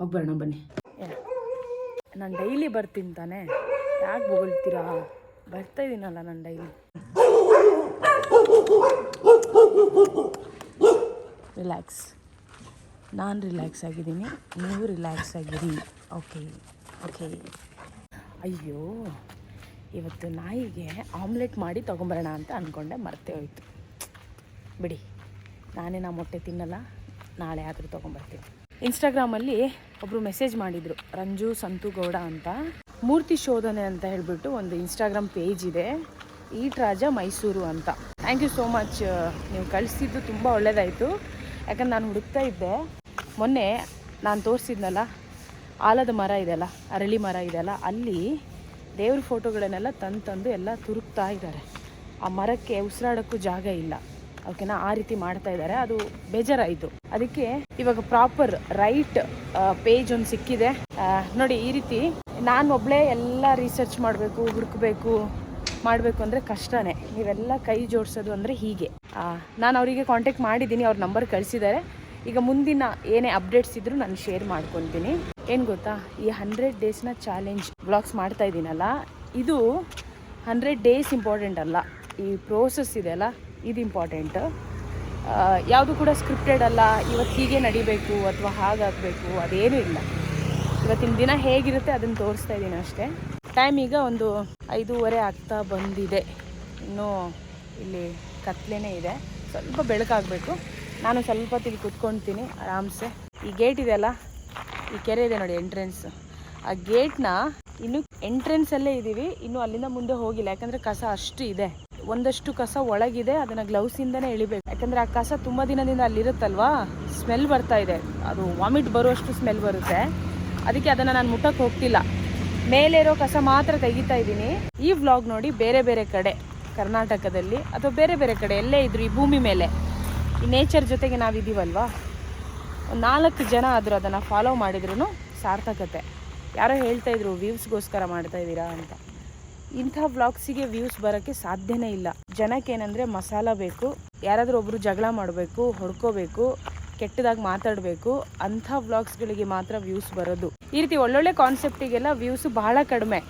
ಹೋಗ್ಬರೋಣ, ಬನ್ನಿ. ನಾನು ಡೈಲಿ ಬರ್ತೀನಿ ತಾನೇ. ಯಾಕೆ ಬೊಗಳ್ತೀರಾ? ಬರ್ತಾ ಇದ್ದೀನಲ್ಲ ನಾನು ಡೈಲಿ ರಿಲ್ಯಾಕ್ಸ್ ನಾನು ರಿಲ್ಯಾಕ್ಸ್ ಆಗಿದ್ದೀನಿ, ನೀವು ರಿಲ್ಯಾಕ್ಸ್ ಆಗಿರಿ. ಓಕೆ ಓಕೆ ಅಯ್ಯೋ, ಇವತ್ತು ನಾಯಿಗೆ ಆಮ್ಲೆಟ್ ಮಾಡಿ ತೊಗೊಂಬರೋಣ ಅಂತ ಅಂದ್ಕೊಂಡೆ ಮರ್ತೇ ಹೋಯ್ತು. ಬಿಡಿ, ನಾನೇ ನಾ ಮೊಟ್ಟೆ ತಿನ್ನಲ್ಲ, ನಾಳೆ ಆದರೂ ತೊಗೊಂಬರ್ತೀನಿ. ಇನ್ಸ್ಟಾಗ್ರಾಮಲ್ಲಿ ಒಬ್ಬರು ಮೆಸೇಜ್ ಮಾಡಿದರು, ರಂಜು, ಸಂತು, ಗೌಡ ಅಂತ. ಮೂರ್ತಿ ಶೋಧನೆ ಅಂತ ಹೇಳಿಬಿಟ್ಟು ಒಂದು ಇನ್ಸ್ಟಾಗ್ರಾಮ್ ಪೇಜ್ ಇದೆ. ಈಟ್ ರಾಜ, ಮೈಸೂರು ಅಂತ. ಥ್ಯಾಂಕ್ ಯು ಸೋ ಮಚ್ ನೀವು ಕಳಿಸಿದ್ದು ತುಂಬ ಒಳ್ಳೆಯದಾಯಿತು ಯಾಕಂದ್ರೆ ನಾನು ಹುಡುಕ್ತಾ ಇದ್ದೆ. ಮೊನ್ನೆ ನಾನು ತೋರಿಸಿದ್ನಲ್ಲ, ಆಲದ ಮರ ಇದೆಯಲ್ಲ, ಅರಳಿ ಮರ ಇದೆಯಲ್ಲ, ಅಲ್ಲಿ ದೇವ್ರ ಫೋಟೋಗಳನ್ನೆಲ್ಲ ತಂದು ತಂದು ಎಲ್ಲ ತುರುಕ್ತಾ ಇದ್ದಾರೆ. ಆ ಮರಕ್ಕೆ ಉಸಿರಾಡೋಕ್ಕೂ ಜಾಗ ಇಲ್ಲ. ಓಕೆನಾ ಆ ರೀತಿ ಮಾಡ್ತಾ ಇದ್ದಾರೆ. ಅದು ಬೇಜಾರಾಯಿತು ಅದಕ್ಕೆ ಇವಾಗ ಪ್ರಾಪರ್ ರೈಟ್ ಪೇಜ್ ಒಂದು ಸಿಕ್ಕಿದೆ. ನೋಡಿ ಈ ರೀತಿ ನಾನು ಒಬ್ಬಳೇ ಎಲ್ಲ ರಿಸರ್ಚ್ ಮಾಡಬೇಕು ಹುಡುಕಬೇಕು ಮಾಡಬೇಕು ಅಂದರೆ ಕಷ್ಟನೇ. ನೀವೆಲ್ಲ ಕೈ ಜೋಡಿಸೋದು ಅಂದರೆ ಹೀಗೆ. ನಾನು ಅವರಿಗೆ ಕಾಂಟ್ಯಾಕ್ಟ್ ಮಾಡಿದ್ದೀನಿ, ಅವ್ರ ನಂಬರ್ ಕಳಿಸಿದ್ದಾರೆ. ಈಗ ಮುಂದಿನ ಏನೇ ಅಪ್ಡೇಟ್ಸ್ ಇದ್ದರೂ ನಾನು ಶೇರ್ ಮಾಡ್ಕೊತೀನಿ. ಏನು ಗೊತ್ತಾ? ಈ ಹಂಡ್ರೆಡ್ ಡೇಸ್ನ ಚಾಲೆಂಜ್ ಬ್ಲಾಗ್ಸ್ ಮಾಡ್ತಾ ಇದ್ದೀನಲ್ಲ ಇದು ಹಂಡ್ರೆಡ್ ಡೇಸ್ ಇಂಪಾರ್ಟೆಂಟ್ ಅಲ್ಲ. ಈ ಪ್ರೋಸೆಸ್ ಇದೆಯಲ್ಲ ಇದು ಇಂಪಾರ್ಟೆಂಟ್ ಯಾವುದು ಕೂಡ ಸ್ಕ್ರಿಪ್ಟೆಡ್ ಅಲ್ಲ, ಇವತ್ತು ಹೀಗೆ ನಡಿಬೇಕು ಅಥವಾ ಹಾಗಾಗಬೇಕು, ಅದೇನೂ ಇಲ್ಲ. ಇವತ್ತಿನ ದಿನ ಹೇಗಿರುತ್ತೆ ಅದನ್ನು ತೋರಿಸ್ತಾ ಇದ್ದೀನಿ ಅಷ್ಟೇ. ಟೈಮ್ ಈಗ ಒಂದು ಐದೂವರೆ ಆಗ್ತಾ ಬಂದಿದೆ. ಇನ್ನೂ ಇಲ್ಲಿ ಕತ್ಲೇನೇ ಇದೆ. ಸ್ವಲ್ಪ ಬೆಳಕಾಗಬೇಕು. ನಾನು ಸ್ವಲ್ಪ ಇಲ್ಲಿ ಕುತ್ಕೊಳ್ತೀನಿ ಆರಾಮ್ಸೆ. ಈ ಗೇಟ್ ಇದೆಯಲ್ಲ ಈ ಕೆರೆ ಇದೆ ನೋಡಿ ಎಂಟ್ರೆನ್ಸ್ ಆ ಗೇಟ್ನ ಇನ್ನು ಎಂಟ್ರೆನ್ಸಲ್ಲೇ ಇದ್ದೀವಿ ಇನ್ನು ಅಲ್ಲಿಂದ ಮುಂದೆ ಹೋಗಿಲ್ಲ, ಯಾಕಂದರೆ ಕಸ ಅಷ್ಟು ಇದೆ. ಒಂದಷ್ಟು ಕಸ ಒಳಗಿದೆ, ಅದನ್ನು ಗ್ಲೌಸಿಂದನೇ ಎಳಿಬೇಕು. ಯಾಕಂದ್ರೆ ಆ ಕಸ ತುಂಬ ದಿನದಿಂದ ಅಲ್ಲಿರುತ್ತಲ್ವಾ? ಸ್ಮೆಲ್ ಬರ್ತಾ ಇದೆ. ಅದು ವಾಮಿಟ್ ಬರುವಷ್ಟು ಸ್ಮೆಲ್ ಬರುತ್ತೆ. ಅದಕ್ಕೆ ಅದನ್ನು ನಾನು ಮುಟ್ಟಕ್ಕೆ ಹೋಗ್ತಿಲ್ಲ. ಮೇಲೆ ಇರೋ ಕಸ ಮಾತ್ರ ತೆಗಿತಾ ಇದ್ದೀನಿ. ಈ ವ್ಲಾಗ್ ನೋಡಿ ಬೇರೆ ಬೇರೆ ಕಡೆ, ಕರ್ನಾಟಕದಲ್ಲಿ ಅಥವಾ ಬೇರೆ ಬೇರೆ ಕಡೆ, ಎಲ್ಲೇ ಇದ್ರು ಈ ಭೂಮಿ ಮೇಲೆ, ಈ ನೇಚರ್ ಜೊತೆಗೆ ನಾವಿದ್ದೀವಲ್ವಾ ನಾಲ್ಕು ಜನ ಆದರೂ ಅದನ್ನು ಫಾಲೋ ಮಾಡಿದ್ರು ಸಾರ್ಥಕತೆ. ಯಾರೋ ಹೇಳ್ತಾ ಇದ್ರು ವ್ಯೂವ್ಸ್ಗೋಸ್ಕರ ಮಾಡ್ತಾ ಇದ್ದೀರಾ ಅಂತ. ಇಂಥ ವ್ಲಾಗ್ಸಿಗೆ ವ್ಯೂಸ್ ಬರೋಕ್ಕೆ ಸಾಧ್ಯನೇ ಇಲ್ಲ. ಜನಕ್ಕೆ ಏನಂದರೆ ಮಸಾಲ ಬೇಕು, ಯಾರಾದರೂ ಒಬ್ಬರು ಜಗಳ ಮಾಡಬೇಕು, ಹೊಡ್ಕೋಬೇಕು, ಕೆಟ್ಟದಾಗಿ ಮಾತಾಡಬೇಕು, ಅಂಥ ವ್ಲಾಗ್ಸ್ಗಳಿಗೆ ಮಾತ್ರ ವ್ಯೂಸ್ ಬರೋದು. ಈ ರೀತಿ ಒಳ್ಳೊಳ್ಳೆ ಕಾನ್ಸೆಪ್ಟಿಗೆಲ್ಲ ವ್ಯೂಸ್ ಬಹಳ ಕಡಿಮೆ.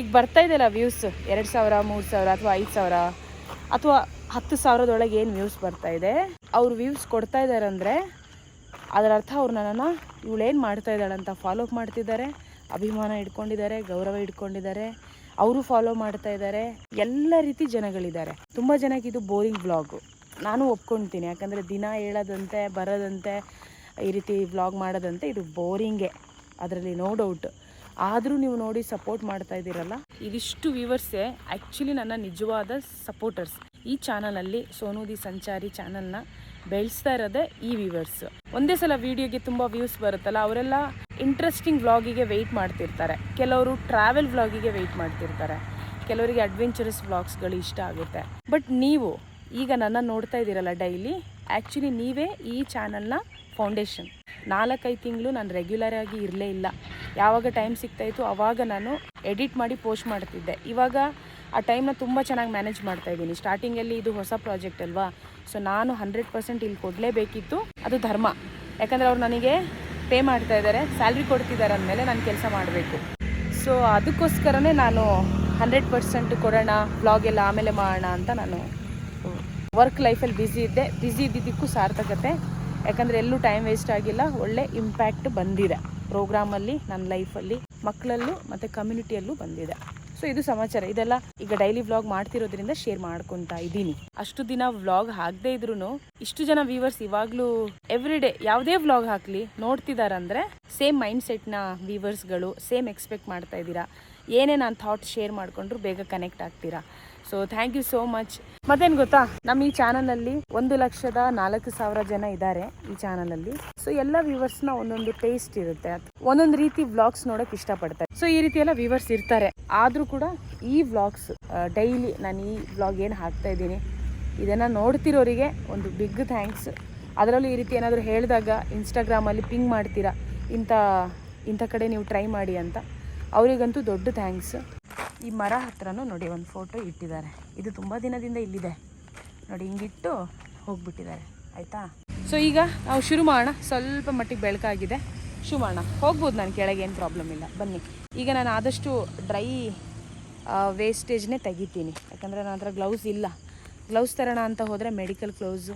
ಈಗ ಬರ್ತಾ ಇದೆಯಲ್ಲ ವ್ಯೂಸ್ ಎರಡು ಸಾವಿರ, ಮೂರು ಸಾವಿರ ಅಥವಾ ಐದು ಸಾವಿರ ಅಥವಾ ಹತ್ತು ಸಾವಿರದೊಳಗೆ ಏನು ವ್ಯೂಸ್ ಬರ್ತಾ ಇದೆ? ಅವ್ರು ವ್ಯೂಸ್ ಕೊಡ್ತಾ ಇದ್ದಾರೆ ಅಂದರೆ ಅದರ ಅರ್ಥ ಅವ್ರು ನನ್ನನ್ನು ಇವಳೇನು ಮಾಡ್ತಾ ಇದ್ದಾಳೆ ಅಂತ ಫಾಲೋ ಮಾಡ್ತಿದ್ದಾರೆ, ಅಭಿಮಾನ ಇಟ್ಕೊಂಡಿದ್ದಾರೆ, ಗೌರವ ಇಟ್ಕೊಂಡಿದ್ದಾರೆ. ಅವರು ಫಾಲೋ ಮಾಡ್ತಾ ಇದ್ದಾರೆ ಎಲ್ಲ ರೀತಿ ಜನಗಳಿದ್ದಾರೆ. ತುಂಬ ಜನಕ್ಕೆ ಇದು ಬೋರಿಂಗ್ ವ್ಲಾಗು ನಾನು ಒಪ್ಕೊಳ್ತೀನಿ ಯಾಕಂದರೆ ದಿನ ಹೇಳೋದಂತೆ, ಬರೋದಂತೆ, ಈ ರೀತಿ ವ್ಲಾಗ್ ಮಾಡೋದಂತೆ ಇದು ಬೋರಿಂಗೇ ಅದರಲ್ಲಿ ನೋ ಡೌಟ್ ಆದರೂ ನೀವು ನೋಡಿ ಸಪೋರ್ಟ್ ಮಾಡ್ತಾ ಇದ್ದೀರಲ್ಲ? ಇದಿಷ್ಟು ವ್ಯೂವರ್ಸೇ ಆ್ಯಕ್ಚುಲಿ ನನ್ನ ನಿಜವಾದ ಸಪೋರ್ಟರ್ಸ್ ಈ ಚಾನಲಲ್ಲಿ ಸೋನೂದಿ ಸಂಚಾರಿ ಚಾನಲ್ನ ಬೆಳೆಸ್ತಾ ಇರೋದೇ ಈ ವ್ಯೂವರ್ಸ್ ಒಂದೇ ಸಲ ವಿಡಿಯೋಗೆ ತುಂಬ ವ್ಯೂಸ್ ಬರುತ್ತಲ್ಲ, ಅವರೆಲ್ಲ ಇಂಟ್ರೆಸ್ಟಿಂಗ್ ವ್ಲಾಗಿಗೆ ವೆಯ್ಟ್ ಮಾಡ್ತಿರ್ತಾರೆ. ಕೆಲವರು ಟ್ರಾವೆಲ್ ವ್ಲಾಗಿಗೆ ವೆಯ್ಟ್ ಮಾಡ್ತಿರ್ತಾರೆ. ಕೆಲವರಿಗೆ ಅಡ್ವೆಂಚರಸ್ ವ್ಲಾಗ್ಸ್ಗಳು ಇಷ್ಟ ಆಗುತ್ತೆ. ಬಟ್ ನೀವು, ಈಗ ನನ್ನ ನೋಡ್ತಾ ಇದ್ದೀರಲ್ಲ ಡೈಲಿ ಆ್ಯಕ್ಚುಲಿ ನೀವೇ ಈ ಚಾನಲ್ನ ಫೌಂಡೇಶನ್ ನಾಲ್ಕೈದು ತಿಂಗಳು ನಾನು ರೆಗ್ಯುಲರ್ ಆಗಿ ಇರಲೇ ಇಲ್ಲ. ಯಾವಾಗ ಟೈಮ್ ಸಿಗ್ತಾಯಿತ್ತು ಆವಾಗ ನಾನು ಎಡಿಟ್ ಮಾಡಿ ಪೋಸ್ಟ್ ಮಾಡ್ತಿದ್ದೆ. ಇವಾಗ ಆ ಟೈಮ್ನ ತುಂಬ ಚೆನ್ನಾಗಿ ಮ್ಯಾನೇಜ್ ಮಾಡ್ತಾ ಇದ್ದೀನಿ. ಸ್ಟಾರ್ಟಿಂಗಲ್ಲಿ ಇದು ಹೊಸ ಪ್ರಾಜೆಕ್ಟ್ ಅಲ್ವಾ? ಸೊ ನಾನು ಹಂಡ್ರೆಡ್ ಪರ್ಸೆಂಟ್ ಇಲ್ಲಿ ಕೊಡಲೇಬೇಕಿತ್ತು. ಅದು ಧರ್ಮ. ಯಾಕಂದರೆ ಅವ್ರು ನನಗೆ ಪೇ ಮಾಡ್ತಾ ಇದ್ದಾರೆ ಸ್ಯಾಲ್ರಿ ಕೊಡ್ತಿದ್ದಾರೆ ಅಂದಮೇಲೆ ನಾನು ಕೆಲಸ ಮಾಡಬೇಕು. ಸೊ ಅದಕ್ಕೋಸ್ಕರನೇ ನಾನು ಹಂಡ್ರೆಡ್ ಪರ್ಸೆಂಟ್ ಕೊಡೋಣ ಬ್ಲಾಗ್ ಎಲ್ಲ ಆಮೇಲೆ ಮಾಡೋಣ ಅಂತ ನಾನು ವರ್ಕ್ ಲೈಫಲ್ಲಿ ಬ್ಯುಸಿ ಇದ್ದೆ. ಬ್ಯುಸಿ ಇದ್ದಿದ್ದಕ್ಕೂ ಸಾರ್ಥಕತೆ. ಯಾಕಂದರೆ ಎಲ್ಲೂ ಟೈಮ್ ವೇಸ್ಟ್ ಆಗಿಲ್ಲ, ಒಳ್ಳೆ ಇಂಪ್ಯಾಕ್ಟ್ ಬಂದಿದೆ. ಪ್ರೋಗ್ರಾಮಲ್ಲಿ ನನ್ನ ಲೈಫಲ್ಲಿ ಮಕ್ಕಳಲ್ಲೂ ಮತ್ತು ಕಮ್ಯುನಿಟಿಯಲ್ಲೂ ಬಂದಿದೆ. ಸೊ ಇದು ಸಮಾಚಾರ. ಇದೆಲ್ಲ ಈಗ ಡೈಲಿ ವ್ಲಾಗ್ ಮಾಡ್ತಿರೋದ್ರಿಂದ ಶೇರ್ ಮಾಡ್ಕೊತಾ ಇದ್ದೀನಿ. ಅಷ್ಟು ದಿನ ವ್ಲಾಗ್ ಹಾಕದೇ ಇದ್ರು ಇಷ್ಟು ಜನ ವೀವರ್ಸ್ ಇವಾಗ್ಲೂ ಎವ್ರಿ ಡೇ ಯಾವುದೇ ವ್ಲಾಗ್ ಹಾಕ್ಲಿ ನೋಡ್ತಿದಾರಂದ್ರೆ ಸೇಮ್ ಮೈಂಡ್ ಸೆಟ್ನ ವ್ಯೂವರ್ಸ್ಗಳು ಸೇಮ್ ಎಕ್ಸ್ಪೆಕ್ಟ್ ಮಾಡ್ತಾ ಇದ್ದೀರಾ. ಏನೇ ನಾನು ಥಾಟ್ ಶೇರ್ ಮಾಡ್ಕೊಂಡ್ರು ಬೇಗ ಕನೆಕ್ಟ್ ಆಗ್ತೀರಾ. So thank you so much ಮತ್ತೇನ್ ಗೊತ್ತಾ? ನಮ್ಮ ಈ ಚಾನಲಲ್ಲಿ ಒಂದು ಲಕ್ಷದ ನಾಲ್ಕು ಸಾವಿರ ಜನ ಇದ್ದಾರೆ ಈ ಚಾನಲಲ್ಲಿ ಸೊ ಎಲ್ಲ ವ್ಯೂವರ್ಸ್ನ ಒಂದೊಂದು ಟೇಸ್ಟ್ ಇರುತ್ತೆ. ಒಂದೊಂದು ರೀತಿ ವ್ಲಾಗ್ಸ್ ನೋಡಕ್ ಇಷ್ಟಪಡ್ತಾರೆ ಸೊ ಈ ರೀತಿ ಎಲ್ಲ ವ್ಯೂವರ್ಸ್ ಇರ್ತಾರೆ. ಆದರೂ ಕೂಡ ಈ ವ್ಲಾಗ್ಸ್ ಡೈಲಿ ನಾನು ಈ ವ್ಲಾಗ್ ಏನು ಹಾಕ್ತಾ ಇದ್ದೀನಿ, ಇದನ್ನು ನೋಡ್ತಿರೋರಿಗೆ ಒಂದು ಬಿಗ್ ಥ್ಯಾಂಕ್ಸ್ ಅದರಲ್ಲೂ ಈ ರೀತಿ ಏನಾದರೂ ಹೇಳಿದಾಗ ಇನ್ಸ್ಟಾಗ್ರಾಮಲ್ಲಿ ಪಿಂಗ್ ಮಾಡ್ತೀರಾ, ಇಂಥ ಇಂಥ ಕಡೆ ನೀವು ಟ್ರೈ ಮಾಡಿ ಅಂತ, ಅವರಿಗಂತೂ ದೊಡ್ಡ ಥ್ಯಾಂಕ್ಸ್ ಈ ಮರ ಹತ್ರನೂ ನೋಡಿ ಒಂದು ಫೋಟೋ ಇಟ್ಟಿದ್ದಾರೆ. ಇದು ತುಂಬ ದಿನದಿಂದ ಇಲ್ಲಿದೆ. ನೋಡಿ, ಹಿಂಗಿಟ್ಟು ಹೋಗ್ಬಿಟ್ಟಿದ್ದಾರೆ. ಆಯಿತಾ? ಸೊ ಈಗ ನಾವು ಶುರು ಮಾಡೋಣ. ಸ್ವಲ್ಪ ಮಟ್ಟಿಗೆ ಬೆಳಕಾಗಿದೆ. ಶಿವಣ್ಣ, ಹೋಗ್ಬೋದು ನಾನು ಕೆಳಗೆ, ಏನು ಪ್ರಾಬ್ಲಮ್ ಇಲ್ಲ. ಬನ್ನಿ. ಈಗ ನಾನು ಆದಷ್ಟು ಡ್ರೈ ವೇಸ್ಟೇಜ್ನೇ ತೆಗಿತೀನಿ. ಯಾಕಂದರೆ ನನ್ನ ಹತ್ರ ಗ್ಲೌಸ್ ಇಲ್ಲ. ಗ್ಲೌಸ್ ತರೋಣ ಅಂತ ಹೋದರೆ ಮೆಡಿಕಲ್ ಗ್ಲೌಸು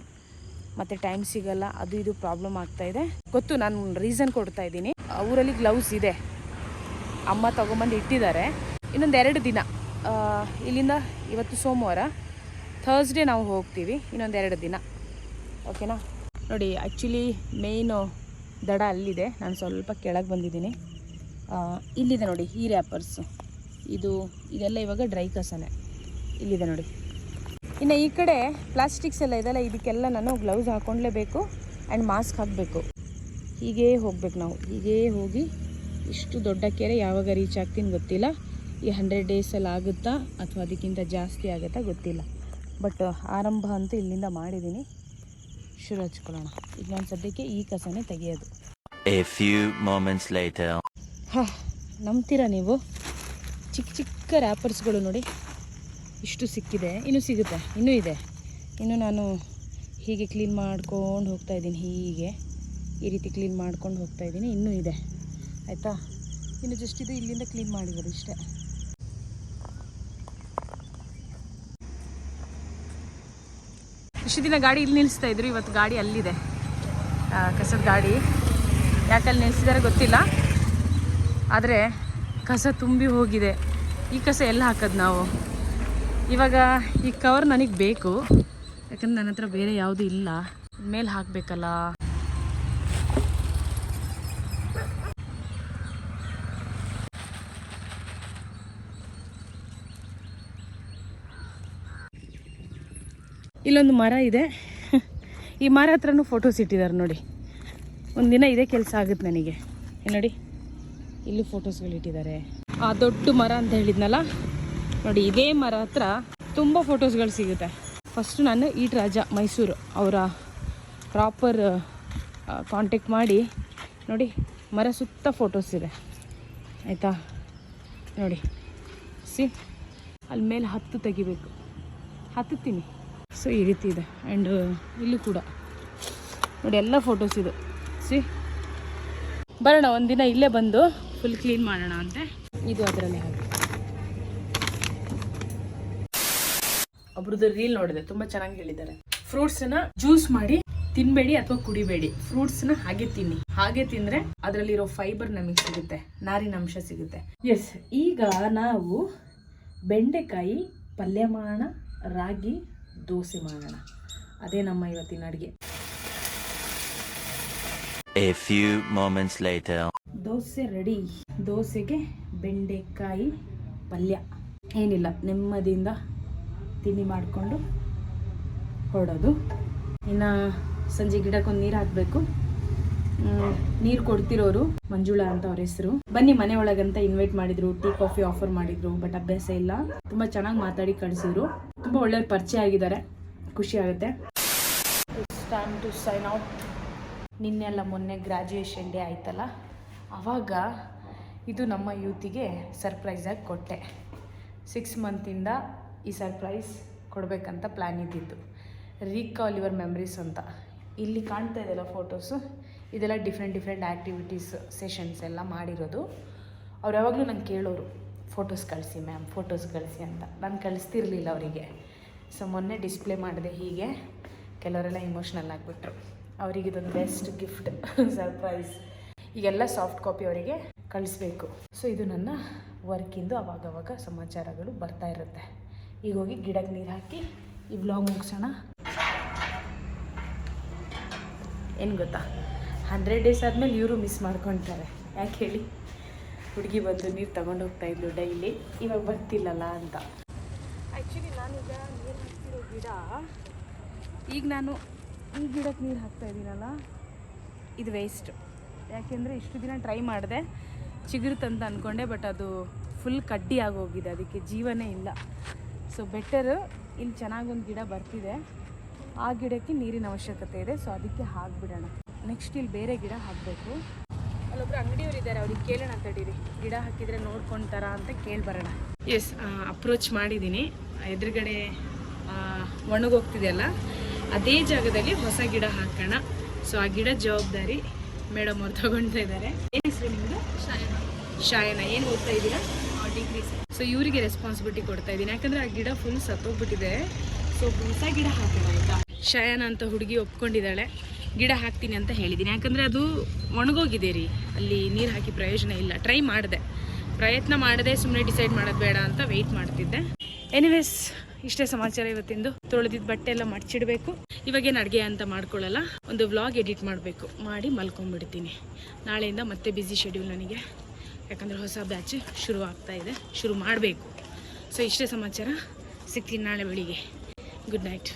ಮತ್ತು ಟೈಮ್ ಸಿಗಲ್ಲ. ಅದು ಇದು ಪ್ರಾಬ್ಲಮ್ ಆಗ್ತಾ ಇದೆ. ಗೊತ್ತು, ನಾನು ರೀಸನ್ ಕೊಡ್ತಾ ಇದ್ದೀನಿ. ಊರಲ್ಲಿ ಗ್ಲೌಸ್ ಇದೆ. ಅಮ್ಮ ತೊಗೊಂಬಂದು ಇಟ್ಟಿದ್ದಾರೆ. ಇನ್ನೊಂದು ಎರಡು ದಿನ ಇಲ್ಲಿಂದ ಇವತ್ತು ಸೋಮವಾರ ಥರ್ಸ್ಡೇ ನಾವು ಹೋಗ್ತೀವಿ. ಇನ್ನೊಂದು ಎರಡು ದಿನ. ಓಕೆನಾ ನೋಡಿ ಆ್ಯಕ್ಚುಲಿ ಮೇಯ್ನು ದಡ ಅಲ್ಲಿದೆ. ನಾನು ಸ್ವಲ್ಪ ಕೆಳಗೆ ಬಂದಿದ್ದೀನಿ. ಇಲ್ಲಿದೆ ನೋಡಿ ಈ ರ್ಯಾಪರ್ಸು ಇದು ಇದೆಲ್ಲ ಇವಾಗ ಡ್ರೈ ಕಸನೆ. ಇಲ್ಲಿದೆ ನೋಡಿ. ಇನ್ನು ಈ ಕಡೆ ಪ್ಲಾಸ್ಟಿಕ್ಸ್ ಎಲ್ಲ ಇದೆಲ್ಲ, ಇದಕ್ಕೆಲ್ಲ ನಾನು ಗ್ಲೌಸ್ ಹಾಕ್ಕೊಂಡ್ಲೇಬೇಕು ಆ್ಯಂಡ್ ಮಾಸ್ಕ್ ಹಾಕಬೇಕು. ಹೀಗೇ ಹೋಗ್ಬೇಕು ನಾವು. ಹೀಗೇ ಹೋಗಿ ಇಷ್ಟು ದೊಡ್ಡ ಕೆರೆ ಯಾವಾಗ ರೀಚ್ ಆಗ್ತೀನಿ ಗೊತ್ತಿಲ್ಲ. ಈ ಹಂಡ್ರೆಡ್ ಡೇಸಲ್ಲಿ ಆಗುತ್ತಾ ಅಥವಾ ಅದಕ್ಕಿಂತ ಜಾಸ್ತಿ ಆಗುತ್ತಾ ಗೊತ್ತಿಲ್ಲ. ಬಟ್ ಆರಂಭ ಅಂತೂ ಇಲ್ಲಿಂದ ಮಾಡಿದ್ದೀನಿ. ಶುರು ಹಚ್ಕೊಳ್ಳೋಣ. ಈಗ ನಾನು ಸದ್ಯಕ್ಕೆ ಈ ಕಸನೇ ತೆಗೆಯೋದು. ಎ ಫ್ಯೂ ಮೊಮೆಂಟ್ಸ್ ಲೇಟರ್ ಹಾ ನಂಬ್ತೀರಾ ನೀವು? ಚಿಕ್ಕ ಚಿಕ್ಕ ರ್ಯಾಪರ್ಸ್ಗಳು ನೋಡಿ ಇಷ್ಟು ಸಿಕ್ಕಿದೆ ಇನ್ನೂ ಸಿಗುತ್ತೆ ಇನ್ನೂ ಇದೆ. ಇನ್ನು ನಾನು ಹೀಗೆ ಕ್ಲೀನ್ ಮಾಡ್ಕೊಂಡು ಹೋಗ್ತಾ ಇದ್ದೀನಿ ಹೀಗೆ. ಈ ರೀತಿ ಕ್ಲೀನ್ ಮಾಡ್ಕೊಂಡು ಹೋಗ್ತಾ ಇದ್ದೀನಿ ಇನ್ನೂ ಇದೆ. ಆಯಿತಾ? ಇನ್ನು ಜಸ್ಟ್ ಇದು ಇಲ್ಲಿಂದ ಕ್ಲೀನ್ ಮಾಡಿರೋದು ಇಷ್ಟೇ. ಇಷ್ಟು ದಿನ ಗಾಡಿ ಇಲ್ಲಿ ನಿಲ್ಲಿಸ್ತಾ ಇದ್ರು, ಇವತ್ತು ಗಾಡಿ ಅಲ್ಲಿದೆ. ಕಸದ ಗಾಡಿ. ಯಾಕಲ್ಲಿ ನಿಲ್ಲಿಸಿದಾರೆ ಗೊತ್ತಿಲ್ಲ. ಆದರೆ ಕಸ ತುಂಬಿ ಹೋಗಿದೆ. ಈ ಕಸ ಎಲ್ಲ ಹಾಕೋದು ನಾವು? ಇವಾಗ ಈ ಕವರ್ ನನಗೆ ಬೇಕು. ಯಾಕಂದ್ರೆ ನನ್ನ ಹತ್ರ ಬೇರೆ ಯಾವುದೂ ಇಲ್ಲ. ಮೇಲೆ ಹಾಕಬೇಕಲ್ಲ. ಇಲ್ಲೊಂದು ಮರ ಇದೆ. ಈ ಮರ ಹತ್ರನೂ ಫೋಟೋಸ್ ಇಟ್ಟಿದ್ದಾರೆ ನೋಡಿ. ಒಂದಿನ ಇದೇ ಕೆಲಸ ಆಗುತ್ತೆ ನನಗೆ. ನೋಡಿ, ಇಲ್ಲಿ ಫೋಟೋಸ್ಗಳು ಇಟ್ಟಿದ್ದಾರೆ. ಆ ದೊಡ್ಡ ಮರ ಅಂತ ಹೇಳಿದ್ನಲ್ಲ? ನೋಡಿ, ಇದೇ ಮರ ಹತ್ರ ತುಂಬ ಫೋಟೋಸ್ಗಳು ಸಿಗುತ್ತೆ. ಫಸ್ಟು ನಾನು ಈಟ್ ರಾಜ ಮೈಸೂರು ಅವರ ಪ್ರಾಪರ್ ಕಾಂಟ್ಯಾಕ್ಟ್ ಮಾಡಿ, ನೋಡಿ, ಮರ ಸುತ್ತ ಫೋಟೋಸ್ ಇದೆ. ಆಯಿತಾ? ನೋಡಿ ಸಿ ಅಲ್ಲಿ ಮೇಲೆ ಹತ್ತು ತೆಗಿಬೇಕು. ಹತ್ತುತ್ತೀನಿ. ಸೊ ಈ ರೀತಿ ಇದೆ. ಆ್ಯಂಡ್ ಇಲ್ಲೂ ಕೂಡ. ನೋಡಿ, ಎಲ್ಲ ಫೋಟೋಸ್ ಇದು. ಸಿ ಬರೋಣ, ಒಂದಿನ ಇಲ್ಲೇ ಬಂದು ಫುಲ್ ಕ್ಲೀನ್ ಮಾಡೋಣ ಅಂತೆ. ಇದು ಅದರಲ್ಲಿ ಹಾಗೆ. ಒಬ್ರದ್ದು ರೀಲ್ ನೋಡಿದೆ, ತುಂಬ ಚೆನ್ನಾಗಿ ಹೇಳಿದ್ದಾರೆ. ಫ್ರೂಟ್ಸ್ನ ಜ್ಯೂಸ್ ಮಾಡಿ ತಿನ್ಬೇಡಿ ಅಥವಾ ಕುಡಿಬೇಡಿ. ಫ್ರೂಟ್ಸ್ನ ಹಾಗೆ ತಿನ್ನಿ. ಹಾಗೆ ತಿಂದ್ರೆ ಅದರಲ್ಲಿರೋ ಫೈಬರ್ ನಮಗೆ ಸಿಗುತ್ತೆ, ನಾರಿನ ಅಂಶ ಸಿಗುತ್ತೆ. ಎಸ್ ಈಗ ನಾವು ಬೆಂಡೆಕಾಯಿ ಪಲ್ಯ ಮಾಡೋಣ ರಾಗಿ ದೋಸೆ ಮಾಡೋಣ. ಅದೇ ನಮ್ಮ ಇವತ್ತಿನ ಅಡುಗೆ. A few moments later. Dosa ready ದೋಸೆಗೆ ಬೆಂಡೆಕಾಯಿ ಪಲ್ಯ. ಏನಿಲ್ಲ ನೆಮ್ಮದಿಯಿಂದ ತಿಂಡಿ ಮಾಡಿಕೊಂಡು ಹೊಡೋದು ಇನ್ನು ಸಂಜೆ ಗಿಡಕ್ಕೊಂದು ನೀರು ಹಾಕಬೇಕು. ನೀರು ಕೊಡ್ತಿರೋರು ಮಂಜುಳಾ ಅಂತ ಅವ್ರ ಹೆಸರು. ಬನ್ನಿ ಮನೆ ಒಳಗಂತ ಇನ್ವೈಟ್ ಮಾಡಿದ್ರು, ಟೀ, ಕಾಫಿ ಆಫರ್ ಮಾಡಿದ್ರು ಬಟ್ ಅಭ್ಯಾಸ ಇಲ್ಲ. ತುಂಬಾ ಚೆನ್ನಾಗಿ ಮಾತಾಡಿ ಕಳಿಸಿದ್ರು. ತುಂಬಾ ಒಳ್ಳೆಯ ಪರಿಚಯ ಆಗಿದ್ದಾರೆ. ಖುಷಿ ಆಗುತ್ತೆ. ಟೈಮ್ ಟು ಸೈನ್ ಔಟ್ ನಿನ್ನೆಲ್ಲ ಮೊನ್ನೆ ಗ್ರ್ಯಾಜುಯೇಷನ್ ಡೇ ಆಯ್ತಲ್ಲ? ಆವಾಗ ಇದು ನಮ್ಮ ಯೂತಿಗೆ ಸರ್ಪ್ರೈಸಾಗಿ ಕೊಟ್ಟೆ. ಸಿಕ್ಸ್ ಮಂತಿಂದ ಈ ಸರ್ಪ್ರೈಸ್ ಕೊಡಬೇಕಂತ ಪ್ಲ್ಯಾನ್ ಇದ್ದಿದ್ದು. ರೀಕಾಲ್ ಯುವರ್ ಮೆಮ್ರೀಸ್ ಅಂತ. ಇಲ್ಲಿ ಕಾಣ್ತಾ ಇದೆಯಲ್ಲ ಫೋಟೋಸು ಇದೆಲ್ಲ ಡಿಫ್ರೆಂಟ್ ಡಿಫ್ರೆಂಟ್ ಆ್ಯಕ್ಟಿವಿಟೀಸ್ ಸೆಷನ್ಸ್ ಎಲ್ಲ ಮಾಡಿರೋದು. ಅವ್ರು ಯಾವಾಗಲೂ ನಂಗೆ ಕೇಳೋರು ಫೋಟೋಸ್ ಕಳಿಸಿ ಮ್ಯಾಮ್ ಫೋಟೋಸ್ ಕಳಿಸಿ ಅಂತ. ನಾನು ಕಳಿಸ್ತಿರ್ಲಿಲ್ಲ ಅವರಿಗೆ. ಸೊ ಮೊನ್ನೆ ಡಿಸ್ಪ್ಲೇ ಮಾಡಿದೆ ಹೀಗೆ. ಕೆಲವರೆಲ್ಲ ಇಮೋಷ್ನಲ್ ಆಗಿಬಿಟ್ರು. ಅವರಿಗೆ ಇದೊಂದು ಬೆಸ್ಟ್ ಗಿಫ್ಟ್ ಸರ್ಪ್ರೈಸ್ ಈಗೆಲ್ಲ ಸಾಫ್ಟ್ ಕಾಪಿ ಅವರಿಗೆ ಕಳಿಸ್ಬೇಕು. ಸೊ ಇದು ನನ್ನ ವರ್ಕಿಂದು ಅವಾಗವಾಗ ಸಮಾಚಾರಗಳು ಬರ್ತಾ ಇರುತ್ತೆ. ಈಗ ಹೋಗಿ ಗಿಡಕ್ಕೆ ನೀರು ಹಾಕಿ ಈ ಬ್ಲಾಗ್ ಮುಗಿಸೋಣ. ಏನು ಗೊತ್ತಾ? ಹಂಡ್ರೆಡ್ ಡೇಸ್ ಆದಮೇಲೆ ಇವರು ಮಿಸ್ ಮಾಡ್ಕೊತಾರೆ. ಯಾಕೆ ಹೇಳಿ? ಹುಡುಗಿ ಬಂದು ನೀರು ತಗೊಂಡು ಹೋಗ್ತಾ ಇದ್ಲು ಡೈಲಿ. ಇವಾಗ ಬರ್ತಿಲ್ಲಲ್ಲ ಅಂತ. ಆ್ಯಕ್ಚುಲಿ ನಾನೀಗ ನೀರು ಹಾಕ್ತಿರೋ ಗಿಡ. ಈಗ ನಾನು ಈ ಗಿಡಕ್ಕೆ ನೀರು ಹಾಕ್ತಾ ಇದ್ದೀನಲ್ಲ, ಇದು ವೇಸ್ಟ್ ಯಾಕೆಂದರೆ ಇಷ್ಟು ದಿನ ಟ್ರೈ ಮಾಡಿದೆ. ಚಿಗುರುತ್ತಂತ ಅಂದ್ಕೊಂಡೆ ಬಟ್ ಅದು ಫುಲ್ ಕಡ್ಡಿ ಆಗೋಗಿದೆ. ಅದಕ್ಕೆ ಜೀವನೇ ಇಲ್ಲ. ಸೊ ಬೆಟರ್ ಇಲ್ಲಿ ಚೆನ್ನಾಗೊಂದು ಗಿಡ ಬರ್ತಿದೆ. ಆ ಗಿಡಕ್ಕೆ ನೀರಿನ ಅವಶ್ಯಕತೆ ಇದೆ ಸೊ ಅದಕ್ಕೆ ಹಾಕ್ಬಿಡೋಣ. ನೆಕ್ಸ್ಟ್ ಇಲ್ಲಿ ಬೇರೆ ಗಿಡ ಹಾಕಬೇಕು. ಅಲ್ಲೊಬ್ರು ಅಂಗಡಿಯವರು ಇದ್ದಾರೆ ಅವ್ರಿಗೆ ಕೇಳೋಣ ತಡೀರಿ ಗಿಡ ಹಾಕಿದರೆ ನೋಡ್ಕೊಂತಾರ ಅಂತ ಕೇಳಿ ಬರೋಣ ಎಸ್ ಅಪ್ರೋಚ್ ಮಾಡಿದ್ದೀನಿ. ಎದುರುಗಡೆ ಒಣಗೋಗ್ತಿದೆಯಲ್ಲ ಅದೇ ಜಾಗದಲ್ಲಿ ಹೊಸ ಗಿಡ ಹಾಕೋಣ. ಸೊ ಆ ಗಿಡ ಜವಾಬ್ದಾರಿ ಮೇಡಮ್ ಅವ್ರು ತಗೊಳ್ತಾ ಇದ್ದಾರೆ. ಏನು ಹೆಸರು ನಿಮ್ಮದು ಶಾಯನ. ಏನು ಓದ್ತಾ ಇದ್ದೀರಾ? ಡಿಗ್ರಿ ಸೊ ಇವರಿಗೆ ರೆಸ್ಪಾನ್ಸಿಬಿಲಿಟಿ ಕೊಡ್ತಾ ಇದ್ದೀನಿ. ಯಾಕಂದರೆ ಆ ಗಿಡ ಫುಲ್ ಸತ್ತೋಗ್ಬಿಟ್ಟಿದೆ. ಸೊ ಹೊಸ ಗಿಡ ಹಾಕೋಣ ಆಯಿತಾ ಶಯನ ಅಂತ ಹುಡುಗಿ ಒಪ್ಕೊಂಡಿದ್ದಾಳೆ. ಗಿಡ ಹಾಕ್ತೀನಿ ಅಂತ ಹೇಳಿದ್ದೀನಿ ಯಾಕಂದರೆ ಅದು ಒಣಗೋಗಿದೆ ರೀ. ಅಲ್ಲಿ ನೀರು ಹಾಕಿ ಪ್ರಯೋಜನ ಇಲ್ಲ. ಟ್ರೈ ಮಾಡಿದೆ. ಪ್ರಯತ್ನ ಮಾಡದೆ ಸುಮ್ಮನೆ ಡಿಸೈಡ್ ಮಾಡೋದು ಬೇಡ ಅಂತ ವೆಯ್ಟ್ ಮಾಡ್ತಿದ್ದೆ. ಎನಿವೇಸ್ ಇಷ್ಟೇ ಸಮಾಚಾರ ಇವತ್ತಿಂದು. ತೊಳೆದಿದ್ದ ಬಟ್ಟೆ ಎಲ್ಲ ಮಡ್ಚಿಡಬೇಕು. ಇವಾಗೇನು ಅಡುಗೆ ಅಂತ ಮಾಡ್ಕೊಳ್ಳಲ್ಲ. ಒಂದು ವ್ಲಾಗ್ ಎಡಿಟ್ ಮಾಡಬೇಕು. ಮಾಡಿ ಮಲ್ಕೊಂಡ್ಬಿಡ್ತೀನಿ ನಾಳೆಯಿಂದ ಮತ್ತೆ ಬ್ಯುಸಿ ಶೆಡ್ಯೂಲ್ ನನಗೆ. ಯಾಕಂದರೆ ಹೊಸ ಬ್ಯಾಚ್ ಶುರು ಆಗ್ತಾ ಇದೆ. ಶುರು ಮಾಡಬೇಕು. ಸೊ ಇಷ್ಟೇ ಸಮಾಚಾರ. ಸಿಗ್ತೀನಿ ನಾಳೆ ಬೆಳಿಗ್ಗೆ. Good night